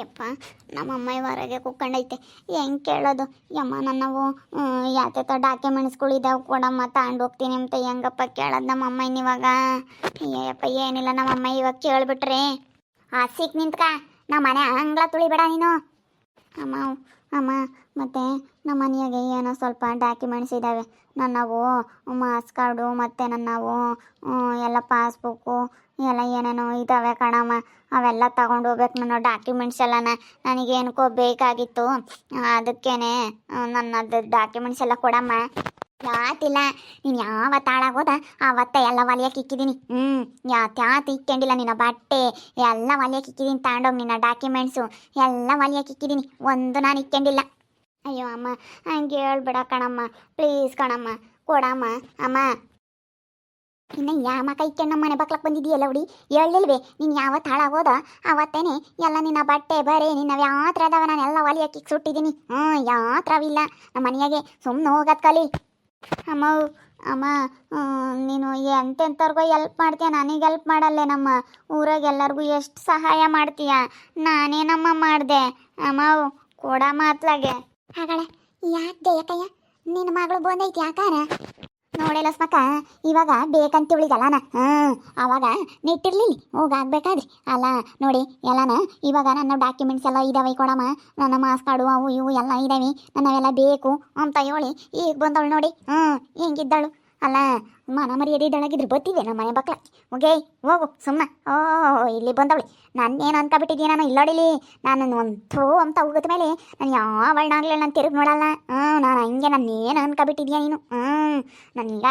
ಯಪ್ಪ ನಮ್ಮಮ್ಮ ಹೊರಗೆ ಕುಕ್ಕಂಡೈತೆ ಹೆಂಗೆ ಕೇಳೋದು? ಯಮ್ಮ ನನ್ನವು ಯಾತೆ ಡಾಕ್ಯುಮೆಂಟ್ಸ್ಗಳು ಇದಾವೆ ಕೊಡಮ್ಮ ತಗೊಂಡು ಹೋಗ್ತೀನಿ ಅಂತ ಹೆಂಗಪ್ಪ ಕೇಳೋದು ನಮ್ಮ ನಮ್ಮಮ್ಮ ಇನ್ನಿವಾಗ ಅಯ್ಯಪ್ಪ ಏನಿಲ್ಲ, ನಮ್ಮ ನಮ್ಮಮ್ಮ ಇವಾಗ ಕೇಳಿಬಿಟ್ರೆ. ಆ, ಸಿಕ್ ನಿಂತ್ಕ. ನಮ್ಮ ಮನೆ ಹಂಗ್ಲ ತುಳಿಬೇಡ ನೀನು. ಅಮ್ಮ ಅಮ್ಮ, ಮತ್ತು ನಮ್ಮ ಮನೆಯಾಗೆ ಏನೋ ಸ್ವಲ್ಪ ಡಾಕ್ಯುಮೆಂಟ್ಸ್ ಇದ್ದಾವೆ ನನ್ನವು ಮಾಸ್ ಕಾರ್ಡು, ಮತ್ತು ನನ್ನವು ಎಲ್ಲ ಪಾಸ್ಬುಕ್ಕು ಎಲ್ಲ ಏನೇನೋ ಇದ್ದಾವೆ ಕಣಮ್ಮ. ಅವೆಲ್ಲ ತಗೊಂಡು ಹೋಗ್ಬೇಕು ನನ್ನ ಡಾಕ್ಯುಮೆಂಟ್ಸ್ ಎಲ್ಲನ. ನನಗೇನಕ್ಕೋ ಬೇಕಾಗಿತ್ತು. ಅದಕ್ಕೇ ನನ್ನದು ಡಾಕ್ಯುಮೆಂಟ್ಸ್ ಎಲ್ಲ ಕೊಡಮ್ಮ. ಯಾತಿಲ್ಲ, ನೀನು ಯಾವತ್ತು ಹಾಳಾಗೋದ? ಆವತ್ತ ಎಲ್ಲ ಒಲಿಯಕ್ಕೆ ಇಕ್ಕಿದ್ದೀನಿ ಹ್ಞೂ ಯಾತ್ ಯಾತ್ ಇಕ್ಕೊಂಡಿಲ್ಲ ನಿನ್ನ ಬಟ್ಟೆ. ಎಲ್ಲ ಒಲಿಯಕ್ಕೆ ಇಕ್ಕಿದ್ದೀನಿ ತಗೊಂಡೋಗಿ ನಿನ್ನ ಡಾಕ್ಯುಮೆಂಟ್ಸು ಎಲ್ಲ ಒಲಿಯಕ್ಕೆ ಇಕ್ಕಿದ್ದೀನಿ ಒಂದು ನಾನು ಇಕ್ಕೊಂಡಿಲ್ಲ. ಅಯ್ಯೋ ಅಮ್ಮ, ಹಂಗೆ ಹೇಳ್ಬಿಡ ಕಣಮ್ಮ. ಪ್ಲೀಸ್ ಕಣಮ್ಮ, ಕೊಡಮ್ಮ, ಅಮ್ಮ. ಇನ್ನು ಯಾವ ಕೈ ನಮ್ಮ ಮನೆ ಬಕ್ಲಕ್ಕೆ ಬಂದಿದೆಯಲ್ಲ ಹುಡಿ? ಹೇಳಿಲ್ವೇ ನೀನು ಯಾವತ್ತು ಹಾಳಾಗೋದ? ಅವತ್ತೇನೆ ಎಲ್ಲ ನಿನ್ನ ಬಟ್ಟೆ, ಬರೆ, ನಿನ್ನ ಯಾತ್ರ ಅದಾವ? ನಾನು ಎಲ್ಲ ಹೊಲಿಯಕ್ಕೆ ಸುಟ್ಟಿದ್ದೀನಿ ಹ್ಞೂ ಯಾತ್ರವಿಲ್ಲ. ನಮ್ಮ ಮನೆಯಾಗೆ ಸುಮ್ಮನೆ ಹೋಗೋದು ಕಲಿ. ಅಮ್ಮ ಅಮ್ಮ ನೀನು ಎಂತೆಂಥವ್ರಿಗೋ ಎಲ್ಪ್ ಮಾಡ್ತೀಯ? ನನಗೆ ಎಲ್ಪ್ ಮಾಡಲ್ಲೇ ನಮ್ಮ ಊರಾಗ ಎಲ್ಲರಿಗೂ ಎಷ್ಟು ಸಹಾಯ ಮಾಡ್ತೀಯ? ನಾನೇನಮ್ಮ ಮಾಡಿದೆ. ಅಮ್ಮ, ಕೊಡ ಮಾತ್ಲಾಗೆ. ಹಾಗಾಳೆ, ಯಾಕೆ ನಿನ್ನ ಮಗಳು ಬಂದೈತಿ ಯಾಕಾರ? ನೋಡಿಲ್ಲ ಸ್ಮಕ ಇವಾಗ ಬೇಕಂತ ಉಳಿದಲ್ಲನ ಹಾಂ ಅವಾಗ ನೆಟ್ಟಿರ್ಲಿಲ್ಲ ಹೋಗಾಗ್ಬೇಕಾದ್ರಿ ಅಲ್ಲ, ನೋಡಿ, ಎಲ್ಲನ, ಇವಾಗ ನನ್ನ ಡಾಕ್ಯುಮೆಂಟ್ಸ್ ಎಲ್ಲ ಇದಾವೆ ಕೊಡಮ್ಮ. ನನ್ನ ಮಾಸ್ ಕಾರ್ಡು ಅವು ಇವು ಎಲ್ಲ ಇದಾವೆ. ನನ್ನವೆಲ್ಲ ಬೇಕು ಅಂತ ಹೇಳಿ ಈಗ ಬಂದವಳು ನೋಡಿ. ಹ್ಞೂ ಹೆಂಗಿದ್ದಳು? ಅಲ್ಲ, ಮನ ಮರ್ಯಾದೆ ಇದ್ದಳಾಗಿದ್ರೆ ಬತ್ತಿವೆ ನಮ್ಮ ಮನೆ ಬಕ್ಲ. ಹೋಗೇ ಹೋಗು ಸುಮ್ಮನೆ ಓ, ಇಲ್ಲಿ ಬಂದವಳಿ. ನಾನೇನು ಅನ್ಕೊಬಿಟ್ಟಿದ್ದೀನಿ ನಾನು? ಇಲ್ಲೋಡಿಲಿ ನಾನು ಒಂದು ಥ್ರೋ ಅಂತ ಹೋಗಿದ ಮೇಲೆ ನಾನು ಯಾವಳನ್ನಾಗಲಿ ನಾನು ತಿರುಗಿ ನೋಡಲ್ಲ. ಹ್ಞೂ ನಾನು ಹಂಗೆ ನಾನು? ಏನು ಅನ್ಕೊಬಿಟ್ಟಿದ್ಯಾ ನೀನು ಹ್ಞೂ ನನಗ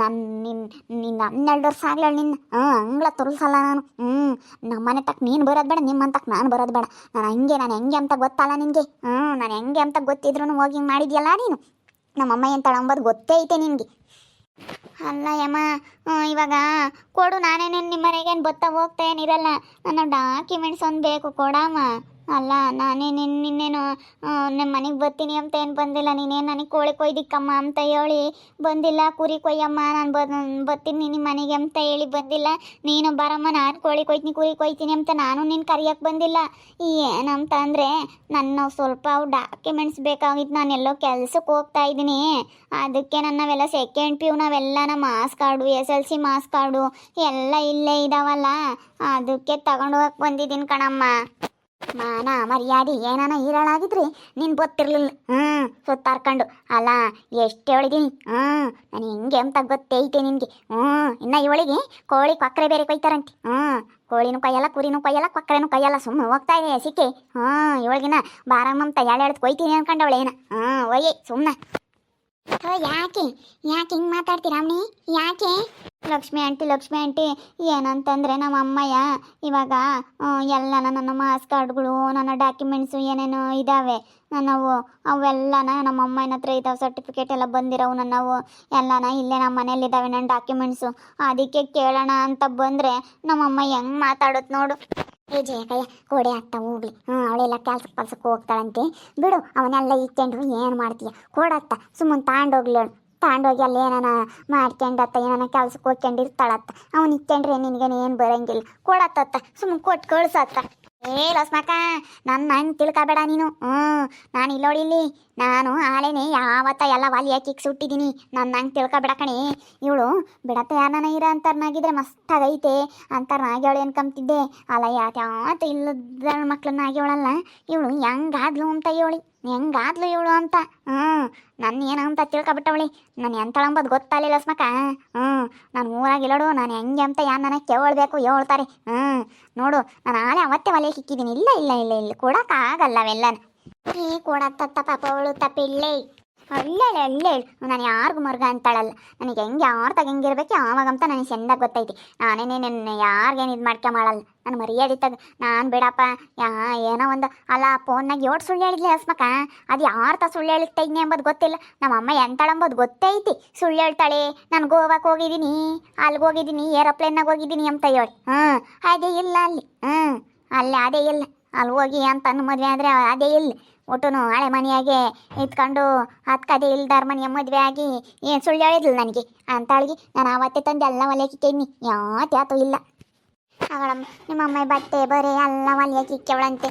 ನನ್ನ ನಿನ್ನ ನಿನ್ನ ಹನ್ನೆರಡು ವರ್ಷ ಆಗಲಿ ನಿನ್ನ ಹ್ಞೂ ಹಂಗ್ಳ ತುರುಸಲ್ಲ ನಾನು. ಹ್ಞೂ ನಮ್ಮ ಮನೆ ತಕ್ಕ ನೀನು ಬರೋದು ಬೇಡ ನಿಮ್ಮ ನಾನು ಬರೋದು ಬೇಡ. ನಾನು ಹಂಗೆ, ನಾನು ಹೆಂಗೆ ಅಂತ ಗೊತ್ತಲ್ಲ ನಿನಗೆ? ಹ್ಞೂ ನಾನು ಹೆಂಗೆ ಅಂತ ಗೊತ್ತಿದ್ರು ಹೋಗಿ ಹಿಂಗೆ ಮಾಡಿದ್ಯಲ್ಲ ನೀನು? ನಮ್ಮಮ್ಮ ಏನು ಅಂಬೋದು ಗೊತ್ತೇ ಐತೆ ನಿನಗೆ. ಅಲ್ಲ ಯಮ್ಮ ಇವಾಗ ಕೊಡು ನಾನೇನೇನು ನಿಮ್ಮ ಮನೆಗೇನು ಹೋಗ್ತಾ ಏನಿರಲ್ಲ ನನ್ನ ಡಾಕ್ಯುಮೆಂಟ್ಸ್ ಒಂದು ಬೇಕು ಕೊಡಮ್ಮ. ಅಲ್ಲ, ನಾನೇ ನಿನ್ನ ನಿನ್ನೇನು ನಿಮ್ಮ ಮನೆಗೆ ಬರ್ತೀನಿ ಅಂತ ಏನು ಬಂದಿಲ್ಲ, ನೀನೇನು ನನಗೆ ಕೋಳಿ ಕೊಯ್ದಿಕ್ಕಮ್ಮ ಅಂತ ಹೇಳಿ ಬಂದಿಲ್ಲ, ಕುರಿ ಕೊಯ್ಯಮ್ಮ, ನಾನು ಬರ್ತೀನಿ ನಿಮ್ಮ ಮನೆಗೆ ಅಂತ ಹೇಳಿ ಬಂದಿಲ್ಲ. ನೀನು ಬರಮ್ಮ, ನಾನು ಕೋಳಿ ಕೊಯ್ತೀನಿ, ಕುರಿ ಕೊಯ್ತೀನಿ ಅಂತ ನಾನು ನಿನ್ನ ಕರಿಯಕ್ಕೆ ಬಂದಿಲ್ಲ. ಏನಂತ ಅಂದರೆ ನನ್ನ ಸ್ವಲ್ಪ ಡಾಕ್ಯುಮೆಂಟ್ಸ್ ಬೇಕಾಗಿತ್ತು, ನಾನು ಎಲ್ಲೋ ಕೆಲ್ಸಕ್ಕೆ ಹೋಗ್ತಾ ಇದ್ದೀನಿ. ಅದಕ್ಕೆ ನನ್ನವೆಲ್ಲ ಸೆಕೆಂಡ್ ಪಿ ಯು ನಮ್ಮ marks card, S L C marks card ಎಲ್ಲ ಇಲ್ಲೇ ಇದಾವಲ್ಲ, ಅದಕ್ಕೆ ತಗೊಂಡು ಹೋಗಕ್ಕೆ ಬಂದಿದ್ದೀನಿ ಕಣಮ್ಮ. ಮಾನ ಮರ್ಯಾದೆ ಏನಾನ ಹೀರಾಳಾಗಿದ್ರಿ ನಿನ್ ಗೊತ್ತಿರ್ಲಿಲ್ಲ. ಹ್ಞೂ ಸುತ್ತಾರ್ಕಂಡು ಅಲ್ಲ, ಎಷ್ಟು ಹೇಳಿದೀನಿ. ಹ್ಞೂ ನಾನು ಹೆಂಗೆ ಅಂತ ಗೊತ್ತೈತೆ ನಿನಗೆ. ಹ್ಞೂ ಇನ್ನು ಇವಳಿಗೆ ಕೋಳಿ ಕೊಕ್ಕರೆ ಬೇರೆ ಕೊಯ್ತಾರಂತೆ. ಹ್ಞೂ ಕೋಳಿನೂ ಕೊಯ್ಯಲ್ಲ, ಕುರಿನೂ ಕೊಯ್ಯಲ್ಲ ಕೊಕ್ಕರೆನೂ ಕೊಯ್ಯಲ್ಲ ಸುಮ್ಮನೆ ಹೋಗ್ತಾ ಇದೆ ಸಿಕ್ಕೆ ಹ್ಞೂ ಇವಳಿಗಿನ ಬಾರಮ್ಮಂತ ಎಳೆ ಎಳ್ದು ಕೊಯ್ತೀನಿ ಅನ್ಕೊಂಡವಳೇನ. ಹ್ಞೂ ಒಯ್ಯಿ ಸುಮ್ಮನೆ ಯಾಕೆ? ಯಾಕೆ ಹಿಂಗೆ ಮಾತಾಡ್ತೀರಾ ಅವನಿ ಯಾಕೆ? ಲಕ್ಷ್ಮಿ ಆಂಟಿ ಲಕ್ಷ್ಮಿ ಆಂಟಿ, ಏನಂತಂದ್ರೆ ನಮ್ಮ ಅಮ್ಮಯ್ಯ ಇವಾಗ ಎಲ್ಲ ನನ್ನ ಮಾಸ್ ಕಾರ್ಡ್ಗಳು, ನನ್ನ ಡಾಕ್ಯುಮೆಂಟ್ಸು ಏನೇನು ಇದ್ದಾವೆ ನಾವು ಅವೆಲ್ಲನ ನಮ್ಮ ಅಮ್ಮನ ಹತ್ರ ಇದ್ದಾವೆ ಸರ್ಟಿಫಿಕೇಟ್ ಎಲ್ಲ ಬಂದಿರೋವು ನನ್ನವು. ಎಲ್ಲನ ಇಲ್ಲೇ ನಮ್ಮ ಮನೇಲಿದ್ದಾವೆ ನನ್ನ ಡಾಕ್ಯುಮೆಂಟ್ಸು. ಅದಕ್ಕೆ ಕೇಳೋಣ ಅಂತ ಬಂದರೆ ನಮ್ಮಮ್ಮ ಹೆಂಗೆ ಮಾತಾಡುತ್ತೆ ನೋಡು. ಏ ಜಯಕಯ್ಯ ಕೋಡೆ ಆಗ್ತಾ ಹೋಗ್ಲಿ ಹ್ಞೂ ಅವಳೆಲ್ಲ ಕೆಲ್ಸಕ್ಕೆ ಪಲ್ಸಕ್ಕೆ ಹೋಗ್ತಾಳಂತೆ. ಬಿಡು ಅವನ್ನೆಲ್ಲ ಇಕ್ಕೊಂಡ್ರು ಏನು ಮಾಡ್ತೀಯ? ಕೊಡತ್ತ ಸುಮ್ಮನೆ ತಾಂಡೋಗ್ಲಿ ಅವಳು ತಾಂಡೋಗಿ ಅಲ್ಲಿ ಏನಾನ ಮಾಡ್ಕೊಂಡತ್ತ ಏನಾನ ಕೆಲ್ಸಕ್ಕೆ ಹೋಗ್ಕೊಂಡಿರ್ತಾಳತ್ತ ಅವ್ನು ಇಕ್ಕೊಂಡ್ರೆ ನಿನಗೇನು ಏನು ಬರಂಗಿಲ್ಲ. ಕೊಡತ್ತತ್ತ ಸುಮ್ಮನೆ ಕೊಟ್ಟು ಕಳ್ಸತ್ತ ಏ ಲಸ್ಮಕ್ಕ ನನ್ನ ಹಂಗೆ ತಿಳ್ಕೊಬೇಡ ನೀನು. ಹ್ಞೂ ನಾನು ಇಲ್ಲೋಡಿಲ್ಲಿ ನಾನು ಆಳೆನೆ ಯಾವತ್ತ ಎಲ್ಲ ವಾಲಿ ಹಾಕಿಕ್ ಸುಟ್ಟಿದ್ದೀನಿ ನನ್ನ ಹಂಗೆ ತಿಳ್ಕೊಬೇಡ ಕಣಿ. ಇವಳು ಬಿಡತ್ತೆ ಯಾರನ ಇರ ಅಂತಾರನಾಗಿದ್ರೆ ಮಸ್ತಾಗೈತೆ ಅಂತರ್ನಾಗ್ಯವಳು ಅನ್ಕೊಂತಿದ್ದೆ ಅಲ್ಲ ಯಾತ ಯಾವತ್ತು ಇಲ್ಲದ ಮಕ್ಳನ್ನ ಆಗ್ಯವಳಲ್ಲ ಇವಳು ಹೆಂಗಾದ್ಲು ಅಂತ ಹೇಳಿ. ಹೆಂಗಾದ್ಲು ಇವಳು ಅಂತ? ಹ್ಞೂ ನನ್ನ ಏನು ಅಂತ ತಿಳ್ಕೊಬಿಟ್ಟವಳಿ. ನಾನು ಎಂತಳಂಬದು ಗೊತ್ತಾಗಲಿಲ್ಲ ಸ್ಮಕ ಹ್ಞೂ ನಾನು ಊರಾಗಿಲ್ಲೋಡು ನಾನು ಹೆಂಗೆ ಅಂತ ಯಾರು ನನಗೆ ಕೇಳಬೇಕು ಹೇಳ್ತಾರೆ. ಹ್ಞೂ ನೋಡು, ನಾನು ಆಳೆ ಅವತ್ತೆ ಒಲೆ ಸಿಕ್ಕಿದ್ದೀನಿ ಇಲ್ಲ ಇಲ್ಲ ಇಲ್ಲ ಇಲ್ಲ, ಕೊಡೋಕ್ಕಾಗಲ್ಲ ಅವೆಲ್ಲನ. ಈ ಕೊಡತ್ತ ಪಾಪ ಅವಳು ತಪ್ಪಿಲ್ಲೇ ಒಳ್ಳೆ ಅಲ್ಲೇ ನಾನು ಯಾರಿಗೂ ಮರ್ಗ ಅಂತಾಳಲ್ಲ. ನನಗೆ ಹೆಂಗೆ, ಯಾರು ತಗಂಗಿರ್ಬೇಕು ಆವಾಗಂತ ನನಗೆ ಚೆಂದಾಗಿ ಗೊತ್ತೈತಿ. ನಾನೇನೇ ನನ್ನ ಯಾರಿಗೇನು ಇದು ಮಾಡ್ಕೆ ಮಾಡಲ್ಲ ನಾನು ತಗ, ನಾನು ಬಿಡಪ್ಪ. ಯಾ, ಏನೋ ಒಂದು, ಅಲ್ಲ, ಫೋನ್ನಾಗ ಏಟ್ ಸುಳ್ಳು ಹೇಳಿದ್ಲಿ ಹಸ್ಮಕ ಅದು ಯಾರ್ತ ಸುಳ್ಳು ಹೇಳ್ತಾ ಇದ್ನಿ ಎಂಬುದು ಗೊತ್ತಿಲ್ಲ. ನಮ್ಮ ಅಮ್ಮ ಎಂತಾಳಂಬೋದು ಗೊತ್ತೈತಿ. ಸುಳ್ಳು ಹೇಳ್ತಾಳೆ, ನಾನು ಗೋವಾಕ್ಕೆ ಹೋಗಿದ್ದೀನಿ ಅಲ್ಲಿಗೆ ಹೋಗಿದ್ದೀನಿ ಏರೋಪ್ಲೇನ್ನಾಗ ಹೋಗಿದ್ದೀನಿ ಅಂತ ಹೇಳಿ. ಹ್ಞೂ ಅದೇ ಇಲ್ಲ ಅಲ್ಲಿ. ಹ್ಞೂ ಅಲ್ಲಿ, ಅದೇ ಇಲ್ಲ. ಅಲ್ಲಿ ಹೋಗಿ ಅಂತ ಮದುವೆ ಆದರೆ ಅದೇ ಇಲ್ಲ. ಒಟ್ಟುನು ಹಳೆ ಮನೆಯಾಗೆ ಇತ್ಕೊಂಡು ಹತ್ಕದೆ ಇಲ್ದಾರ ಮನೆಯ ಮದುವೆ ಆಗಿ ಏನು ಸುಳ್ಳು ಹೇಳಿದ್ಲು ನನಗೆ. ಅಂತಾಳಿಗೆ, ನಾನು ಆವತ್ತೇ ತಂದು ಎಲ್ಲ ಒಲೆಕಿಕ್ಕೇನಿ ಯಾತ್ಯಾತು ಇಲ್ಲ. ಅವಳ ನಿಮ್ಮ ಅಮ್ಮ ಬಟ್ಟೆ ಬರೆ ಎಲ್ಲ ಒಲೆಯಕ್ಕಿಕ್ಕವಳಂತೆ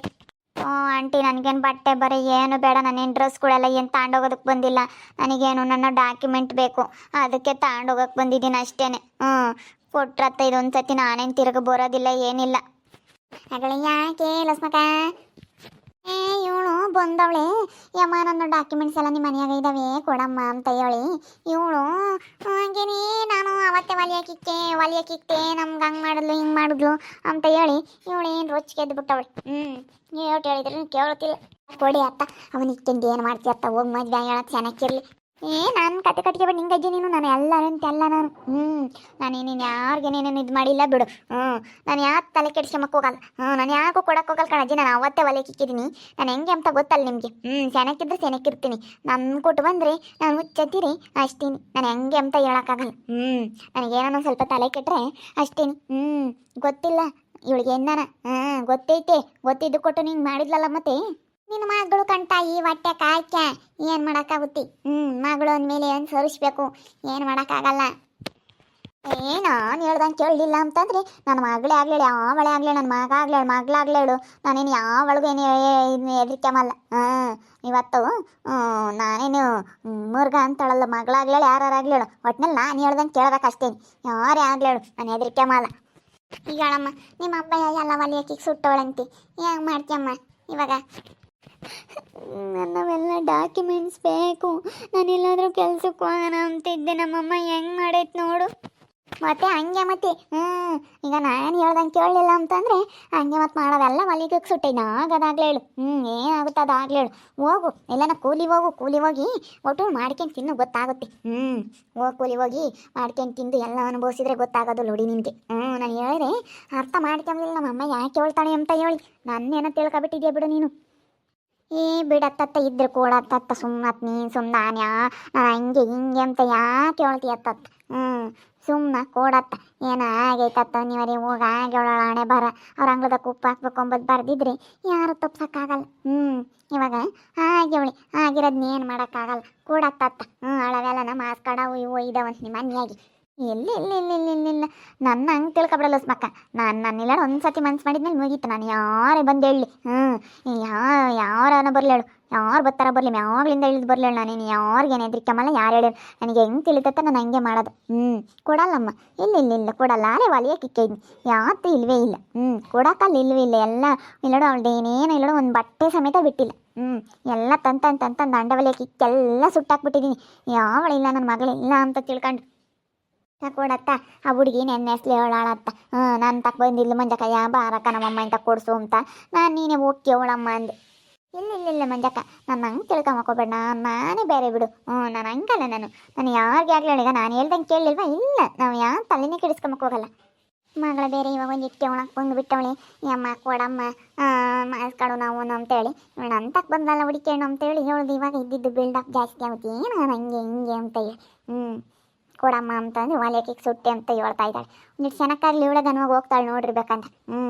ಓ, ಆಂಟಿ, ನನಗೇನು ಬಟ್ಟೆ ಬರೀ ಏನು ಬೇಡ. ನಾನೇನು ಡ್ರೆಸ್ಗಳೆಲ್ಲ ಏನು ತಗೊಂಡೋಗೋದಕ್ಕೆ ಬಂದಿಲ್ಲ. ನನಗೇನು ನನ್ನ ಡಾಕ್ಯುಮೆಂಟ್ ಬೇಕು. ಅದಕ್ಕೆ ತಗೊಂಡೋಗಕ್ಕೆ ಬಂದಿದ್ದೀನಿ ಅಷ್ಟೇ ಹ್ಞೂ ಕೊಟ್ರತ್ತ ಇದೊಂದು ಸತಿ ನಾನೇನು ತಿರುಗಿ ಬರೋದಿಲ್ಲ, ಏನಿಲ್ಲ. ಯಾಕೆ ಲಸ್ಮಕ ಏ, ಇವಳು ಬಂದವಳೆ. ಯಮ್ಮ, ನನ್ನ ಡಾಕ್ಯುಮೆಂಟ್ಸ್ ಎಲ್ಲ ನಿಮ್ಮ ಮನೆಯಾಗ ಇದ್ದಾವೆ ಕೊಡಮ್ಮ ಅಂತ ಹೇಳಿ. ಇವಳು, ಹಾಗೇನೇ, ನಾನು ಅವತ್ತೆ ಹೊಲಿಯಕ್ಕಿಕ್ಕೆ ಹೊಲಿಯಕ್ಕಿಕ್ಕೆ ನಮ್ಗೆ ಹಂಗೆ ಮಾಡಿದ್ಲು, ಹಿಂಗೆ ಮಾಡಿದ್ಲು ಅಂತ ಹೇಳಿ ಇವಳು ಏನು ರೊಚ್ಚಿಗೆ ಎದ್ದು ಬಿಟ್ಟವಳೆ ಹ್ಞೂ ನೀವು ಹೇಳಿದ್ರು ಕೇಳುತ್ತಿಲ್ಲ ಕೊಡಿ ಅತ್ತ ಅವನಿಕ್ಕೆಂದು ಏನು ಮಾಡ್ತೀಯತ್ತ ಹೋಗಿ ಮದ್ವೆ ಹೇಳೋದು ಏ, ನಾನು ಕತೆ ಕಟ್ಗೆ ಬಿಟ್ಟು ನಿಂಗಜ್ಜಿ ನೀನು, ನಾನು ಎಲ್ಲ ಅಂತ ಎಲ್ಲ ನಾನು. ಹ್ಞೂ ನಾನು ನೀನು ಯಾರಿಗೆ ಇದು ಮಾಡಿಲ್ಲ ಬಿಡು. ಹ್ಞೂ ನಾನು ಯಾಕೆ ತಲೆ ಕೆಡ್ಸ್ಕೊಂಬಕ್ಕೆ ಹೋಗಲ್ಲ? ಹ್ಞೂ ನಾನು ಯಾಕೂ ಕೊಡಕ್ಕೆ ಹೋಗಲ್ಲ ಕಣಜ್ಜಿ, ನಾನು ಅವತ್ತೇ ಒಲೆ ಕಿಕ್ಕಿದ್ದೀನಿ ನಾನು ಹೆಂಗೆ ಅಂತ ಗೊತ್ತಲ್ಲ ನಿಮಗೆ. ಹ್ಞೂ ಸೆನಕ್ಕಿದ್ರೆ ಸೆನಕ್ಕಿರ್ತೀನಿ ನನ್ನ ಕೊಟ್ಟು ಬಂದರೆ ನಾನು ಮುಚ್ಚತ್ತೀರಿ ಅಷ್ಟೀನಿ. ನಾನು ಹೆಂಗೆ ಅಂತ ಹೇಳೋಕ್ಕಾಗಲ್ಲ. ಹ್ಞೂ ನನಗೇನೋ ಸ್ವಲ್ಪ ತಲೆ ಕೆಟ್ಟರೆ ಅಷ್ಟೇನಿ. ಹ್ಞೂ ಗೊತ್ತಿಲ್ಲ. ಇವಳಿಗೆ ಏನಾನ ಹಾಂ ಗೊತ್ತೈತೆ. ಗೊತ್ತಿದ್ದು ಕೊಟ್ಟು ನಿಂಗೆ ಮಾಡಿದ್ಲಲ್ಲ ಮತ್ತೆ? ನಿನ್ನ ಮಗಳು ಕಂಟಾಯಿ ಹೊಟ್ಟೆ ಕಾಯ್ಕೆ. ಏನು ಮಾಡೋಕ್ಕಾಗುತ್ತೆ? ಹ್ಞೂ ಮಗಳು ಅಂದಮೇಲೆ ಏನು ಸರಿಸ್ಬೇಕು? ಏನು ಮಾಡೋಕ್ಕಾಗಲ್ಲ? ಏ ನಾನು ಹೇಳ್ದಂಗೆ ಕೇಳಲಿಲ್ಲ ಅಂತಂದ್ರೆ ನನ್ನ ಮಗಳೇ ಆಗ್ಲೇಳು ಯಾವಳೆ ಆಗ್ಲೇಳು ನನ್ನ ಮಗ ಆಗ್ಲೇಳು ಮಗಳಾಗ್ಲೇಳು ನಾನೇನು ಯಾವಳಿಗೂ ಏನು ಹೆದರಿಕೆಮಲ್ಲ ಹಾಂ, ಇವತ್ತು ನಾನೇನು ಮುರ್ಗ ಅಂತಳಲ್ಲ ಮಗಳಾಗ್ಲೇಳು ಯಾರಾಗ್ಲೇಳು ಒಟ್ನಲ್ಲಿ ನಾನು ಹೇಳ್ದಂಗೆ ಕೇಳ್ಬೇಕಷ್ಟೇನು ಯಾರೇ ಆಗ್ಲೇಳು ನಾನು ಹೆದರಿಕೆಮಲ್ಲ ಈಗ ಹೇಳಮ್ಮ, ನಿಮ್ಮ ಅಬ್ಬಯ್ಯ ಎಲ್ಲ ಒಲಿಯಕ್ಕೆ ಸುಟ್ಟವಳಂತೆ. ಹೆಂಗೆ ಮಾಡ್ತೀಯಮ್ಮ ಇವಾಗ? ನನ್ನವೆಲ್ಲ ಡಾಕ್ಯುಮೆಂಟ್ಸ್ ಬೇಕು. ನಾನು ಎಲ್ಲಾದರೂ ಕೆಲ್ಸಕ್ಕೆ ಹೋಗೋಣ ಅಂತಿದ್ದೆ. ನಮ್ಮಮ್ಮ ಹೆಂಗ್ ಮಾಡೈತೆ ನೋಡು. ಮತ್ತೆ ಹಂಗೆ ಮತ್ತೆ ಹ್ಞೂ ಈಗ ನಾನು ಹೇಳ್ದಂಗೆ ಕೇಳಲಿಲ್ಲ ಅಂತಂದರೆ, ಹಂಗೆ ಮತ್ತೆ ಮಾಡೋದೆಲ್ಲ ಮಲ್ಲಿಗೆ ಸುಟ್ಟೈತೆ ಆಗದಾಗ್ಲೇ ಹೇಳು. ಹ್ಞೂ ಏನಾಗುತ್ತೆ ಅದಾಗ್ಲೇ ಹೇಳು. ಹೋಗು, ಎಲ್ಲನ ಕೂಲಿ ಹೋಗು, ಕೂಲಿ ಹೋಗಿ ಒಟ್ಟು ಮಾಡ್ಕೊಂಡು ತಿನ್ನು, ಗೊತ್ತಾಗುತ್ತೆ. ಹ್ಞೂ ಹೋಗಿ ಕೂಲಿ ಹೋಗಿ ಮಾಡ್ಕೊಂಡು ತಿಂದು ಎಲ್ಲ ಅನುಭವಿಸಿದ್ರೆ ಗೊತ್ತಾಗೋದು ನೋಡಿ ನಿನಗೆ. ಹ್ಞೂ ನಾನು ಹೇಳಿದೆ ಅರ್ಥ ಮಾಡ್ಕೊಂಬಿಲ್ಲ ನಮ್ಮಮ್ಮ ಯಾಕೆ ಹೇಳ್ತಾಳೆ ಅಂತ ಹೇಳಿ. ನನ್ನೇನೋ ತಿಳ್ಕೊಬಿಟ್ಟಿದ್ಯಾ ಬಿಡು ನೀನು. ಏ ಬಿಡತ್ತತ್ತ ಇದ್ರೆ ಕೂಡ ತತ್ತ ಸುಮ್ಮತ್ ನೀ ಸುಮ್ಮನೆ ಯಾ ನಾನು ಹಂಗೆ ಹಿಂಗೆ ಅಂತ ಯಾಕೆ ಹೇಳ್ತೀಯ ಅತ್ತತ್ತ ಹ್ಞೂ ಸುಮ್ಮನೆ ಕೊಡತ್ತ. ಏನೋ ಆಗೈತತ್ತ ನೀವರಿ ಹೋಗ ಹಣೆ ಬರ. ಅವ್ರ ಅಂಗ್ಳದಾಗ ಉಪ್ಪು ಹಾಕ್ಬೇಕು ಅಂಬದು ಬರ್ದಿದ್ರೆ ಯಾರು ತಪ್ಸಕ್ಕಾಗಲ್ಲ. ಹ್ಞೂ ಇವಾಗ ಹಾಗೆವಳಿ ಆಗಿರೋದ್ನ ಏನು ಮಾಡೋಕ್ಕಾಗಲ್ಲ. ಕೊಡತ್ತತ್ತ. ಹ್ಞೂ ಅಳವೆಲ್ಲ ನಮ್ಮ ಮಾಸ್ಕಡ ಇವು ಇದಾವಂತ ನಿಮ್ಮ ಮನೆಯಾಗಿ. ಎಲ್ಲಿ ಇಲ್ಲ ಇಲ್ಲ ಇಲ್ಲ ಇಲ್ಲ ಇಲ್ಲ ನನ್ನ ಹಂಗೆ ತಿಳ್ಕೊಬಿಡಲ್ಲ ಸ್ಮಕ್ಕ. ನಾನು ನಾನು ಇಲ್ಲ ಒಂದು ಸತಿ ಮನ್ಸು ಮಾಡಿದ್ಮೇಲೆ ಮುಗೀತು. ನಾನು ಯಾರೇ ಬಂದು ಹೇಳಿ. ಹ್ಞೂ ಯಾ ಬರಲಿ ಹೇಳು. ಯಾರು ಬರ್ತಾರ ಬರಲಿ. ಯಾವಾಗ್ಲಿಂದ ಇಳಿದು ಬರಲಿ ಹೇಳು ನಾನೇನು ಯಾರಿಗೇನು ಹೆದ್ರಿಕಮ್ಮಲ್ಲ ಯಾರು ಹೇಳಿ? ನನಗೆ ಹೆಂಗೆ ತಿಳಿತತ್ತ ನಾನು ಹಂಗೆ ಮಾಡೋದು. ಹ್ಞೂ ಕೊಡಲ್ಲಮ್ಮ. ಇಲ್ಲ ಇಲ್ಲ ಇಲ್ಲ. ಕೊಡಲ್ಲ. ಅರೆ ಒಲಿಯ ಕಿಕ್ಕೈದ್ನಿ ಯಾತು ಇಲ್ವೇ ಇಲ್ಲ. ಹ್ಞೂ ಕೊಡಕ್ಕಲ್ಲಿ ಇಲ್ವೇ ಇಲ್ಲ. ಎಲ್ಲ ಇಲ್ಲಡು ಅವಳು ಏನೇನು ಇಲ್ಲಡು ಒಂದು ಬಟ್ಟೆ ಸಮೇತ ಬಿಟ್ಟಿಲ್ಲ. ಹ್ಞೂ ಎಲ್ಲ ತಂತ ತಂತಂದು ದಂಡ ಒಲಿಯ ಕಿಕ್ಕೆಲ್ಲ ಸುಟ್ಟಾಕ್ಬಿಟ್ಟಿದ್ದೀನಿ. ಯಾವಳಿಲ್ಲ ನನ್ನ ಮಗಳಿಲ್ಲ ಅಂತ ತಿಳ್ಕೊಂಡು ಕೊಡತ್ತ ಆ ಹುಡುಗಿ ನೆನ್ನೆ ಹೆಸ್ಲು ಹೇಳಾಳತ್ತ ಹ್ಞೂ ನಾನು ತಕ್ಕ ಬಂದಿಲ್ಲ ಮಂಜಕ್ಕ, ಯಾ ಬಾರಕ್ಕ ನಮ್ಮಮ್ಮ ಇಂತ ಕೊಡ್ಸು ಅಂತ. ನಾನು ನೀನೇ ಓಕೆ ಅವಳಮ್ಮ ಅಂದೆ. ಇಲ್ಲ ಇಲ್ಲ ಇಲ್ಲ ಮಂಜಕ್ಕ, ನಾನು ಹಂಗೆ ತಿಳ್ಕೊಂಬಕೋಬೇಡ ನಾನೇ ಬೇರೆ ಬಿಡು. ಹ್ಞೂ ನಾನು ಹಂಗಲ್ಲ ನಾನು. ನಾನು ಯಾರಿಗೆ ಆಗಲಿ ಈಗ ನಾನು ಹೇಳ್ದಂಗೆ ಕೇಳಲಿಲ್ವಾ ಇಲ್ಲ, ನಾವು ಯಾವ ತಲೆನೇ ಕೆಡಿಸ್ಕೊಂಬಕ್ ಹೋಗಲ್ಲ. ಮಗಳ ಬೇರೆ ಇವಾಗ ಒಂದು ಇಟ್ಟು ಒಳಗೆ ಬಂದು ಬಿಟ್ಟವಳೆ ಅಮ್ಮ ಕೊಡಮ್ಮ ಮಾಸ್ಕಾಡು ನಾವು ಅಂತೇಳಿ. ಇವಳು ಅಂತಕ್ಕೆ ಬಂದಲ್ಲ ಹುಡುಕೇಣು ಅಂತೇಳಿ ಹೇಳೋದು ಇವಾಗ ಇದ್ದಿದ್ದು ಬಿಲ್ಡಪ್ ಜಾಸ್ತಿ ಆಗುತ್ತೆ. ಏನು ನಾನು ಹಂಗೆ, ಹಿಂಗೆ ಅಂತ ಹೇಳಿ. ಹ್ಞೂ ಕೊಡಮ್ಮ ಅಂತಂದು ಒಲೆಕಿಗೆ ಸುಟ್ಟೆ ಅಂತ ಹೇಳ್ತಾ ಇದ್ದಾಳೆ. ಒಂದಿಟ್ಟು ಚೆನ್ನಾಗಿ ಇವಳೆ ಹೋಗ್ತಾಳೆ ನೋಡ್ರಿ ಬೇಕಂತ ಹ್ಞೂ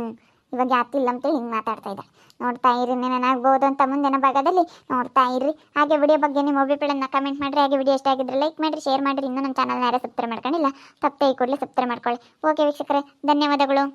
ಇವಾಗ ಯಾತಿಲ್ಲ ಅಂತೇಳಿ ಹಿಂಗೆ ಮಾತಾಡ್ತಾ ಇದ್ದಾಳೆ. ನೋಡ್ತಾ ಇರಿ ನೆನಾಗ್ಬೋದು ಅಂತ ಮುಂದಿನ ಭಾಗದಲ್ಲಿ ನೋಡ್ತಾ ಇರಿ. ಹಾಗೆ ವಿಡಿಯೋ ಬಗ್ಗೆ ನಿಮ್ಮ ಅಭಿಪ್ರಾಯನ ಕಮೆಂಟ್ ಮಾಡಿರಿ. ಹಾಗೆ ವಿಡಿಯೋ ಇಷ್ಟ ಆಗಿದ್ರೆ ಲೈಕ್ ಮಾಡಿರಿ ಶೇರ್ ಮಾಡಿರಿ. ಇನ್ನೂ ನಮ್ಮ ಚಾನಲ್ನ ಯಾರೇ ಸಬ್ಸ್ಕ್ರೈಬ್ ಮಾಡ್ಕೊಂಡಿಲ್ಲ, ತಪ್ಪೇ ಈ ಕೂಡಲೇ ಸಬ್ಸ್ಕ್ರೈಬ್ ಮಾಡ್ಕೊಳ್ಳಿ. ಓಕೆ ವೀಕ್ಷಕರೇ, ಧನ್ಯವಾದಗಳು.